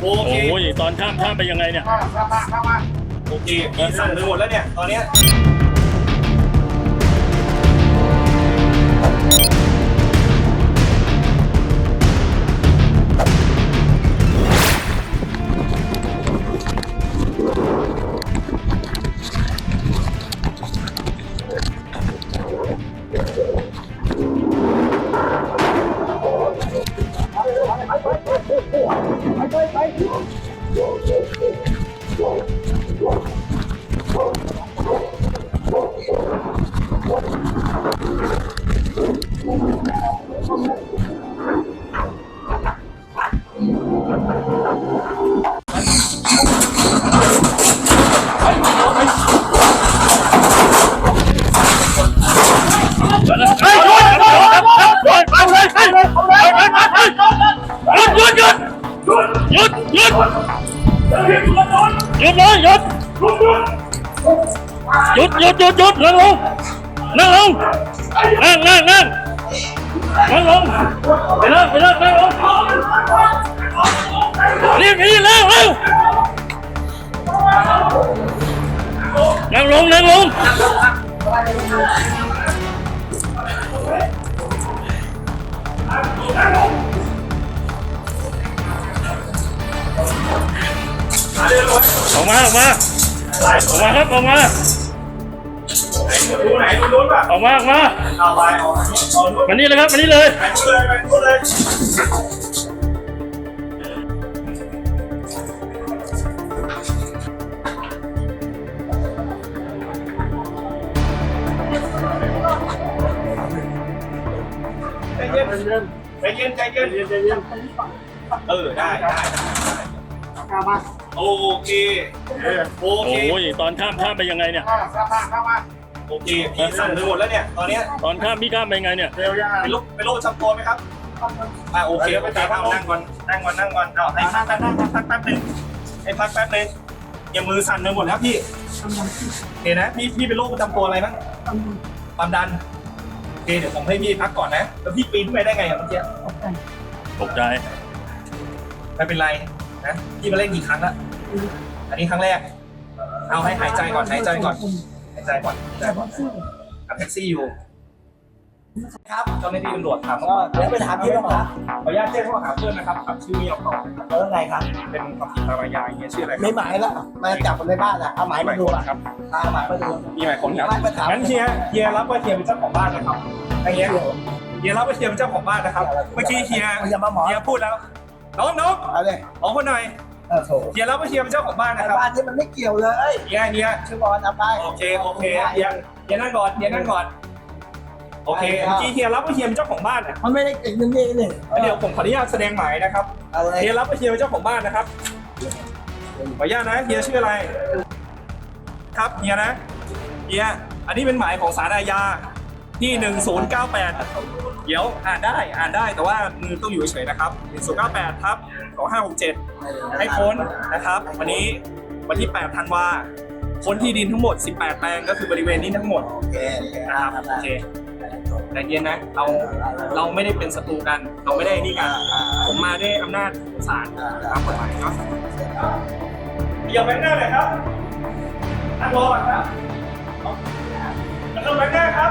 โอโอ้เโหตอนข้ามข้ามไปยังไงเนี่ย ข้ามข้ามข้ามมาโอเคมีสั่งไปหมดแล้วเนี่ย ตอนเนี้ย ห หยุดหยุดหยุดหยุดนั่งลงนั่งลงนั่งนั่งนั่งนั่งลงไปนั่งไปนั่งนั่งลงเรียกนี่เร็วเร็วนั่งลงนั่งลงออกมาออกมาออกมาครับออกมา ดูไหนดูนู้นป่ะออกมาออกมาเอาไปเอาไปเอาไปมานี่เลยครับมานี่เลยไปดูเลยไปดูเลยใจเย็นใจเย็นใจเย็นใจเย็นเออได้ได้ได้โอเคโอเคโอ้ยตอนข้ามข้ามไปยังไงเนี่ย โอเคพี่สั่นไปหมดแล้วเนี่ย ตอนเนี้ยตอนข้ามพี่ข้ามไปยังไงเนี่ยเป็นโรคเป็นโรคประจำตัวไหมครับอ่าโอเคไปตามนั่งก่อนนั่งก่อนนั่งก่อนเอาให้พักแป๊บนึงพักแป๊บนึงให้พักแป๊บนึงอย่ามือสั่นไปหมดแล้วพี่โอเคนะพี่พี่เป็นโรคประจำตัวอะไรบ้างความดันโอเคเดี๋ยวผมให้พี่พักก่อนนะแล้วพี่ปีนขึ้นไปได้ไงอะเมื่อกี้ตกใจไม่เป็นไรนะพี่มาเล่นกี่ครั้งละอันนี้ครั้งแรก เอาให้หายใจก่อนหายใจก่อน หายใจก่อนหายใจก่อนขับแท็กซี่อยู่ ครับเจ้าหน้าที่ตำรวจถามว่าเดี๋ยวไปถามพี่บ้างครับขออนุญาตแจ้งข้อหาเพิ่มนะครับขับชื่อไม่ยอมตอบเออไงครับเป็นความผิดทางอาญาอย่างเงี้ยชื่ออะไรคไม่รับหมายแล้วมาจับคนในบ้านอะเอาหมายมาดูอะครับเอาหมายมาดูมีหมายคนครับไม่ไปถามงั้นเฮียเฮียรับว่าเฮียเป็นเจ้าของบ้านนะครับอย่างเงี้ยเฮียรับว่าเฮียเป็นเจ้าของบ้านนะครับ เมื่อกี้เฮียอย่ามาหมอเฮียพูดแล้ว น้องน้องเอาเลยขอคนหน่อย เออโถเฮียรับว่าเฮียเป็นเจ้าของบ้านในนะครับบ้านที่มันไม่เกี่ยวเลยเฮียเฮียชื่อบอลเอาไปโอเคโอเคเฮียเฮียนั่งก่อนเฮียนั่งก่อนโอเคเมื่อกี้เฮียรับว่าเฮียเป็นเจ้าของบ้านอะมันไม่ได้ติดนี่นี่เดี๋ยวผมขออนุญาตแสดงหมายนะครับเอาเลยเฮียรับว่าเฮียเป็นเจ้าของบ้านนะครับขออนุญาตนะเฮียชื่ออะไร ครับเฮียนะเฮียอันนี้เป็นหมายของศาลอาญาที่1098เดี๋ ยวอ่านได้อ่านได้แต่ว่ามือต้องอยู่เฉยๆนะครับ1098ครับ2567 ให้พ้นนะครับ วันนี้วันที่ 8 ธันวาพ้นที่ดินทั้งหมด 18 แปลงก็คือบริเวณนี้ทั้งหมด โอเคโอเคนะครับโอเคใจเย็นนะเราเราไม่ได้เป็นศัตรูกัน เราไม่ได้นี่กัน ผมมาด้วยอำนาจศาลตามกฎหมายเนาะอย่าไปหน้าเลยครับนั่งรอก่อนครับนั่งไปหน้าครับ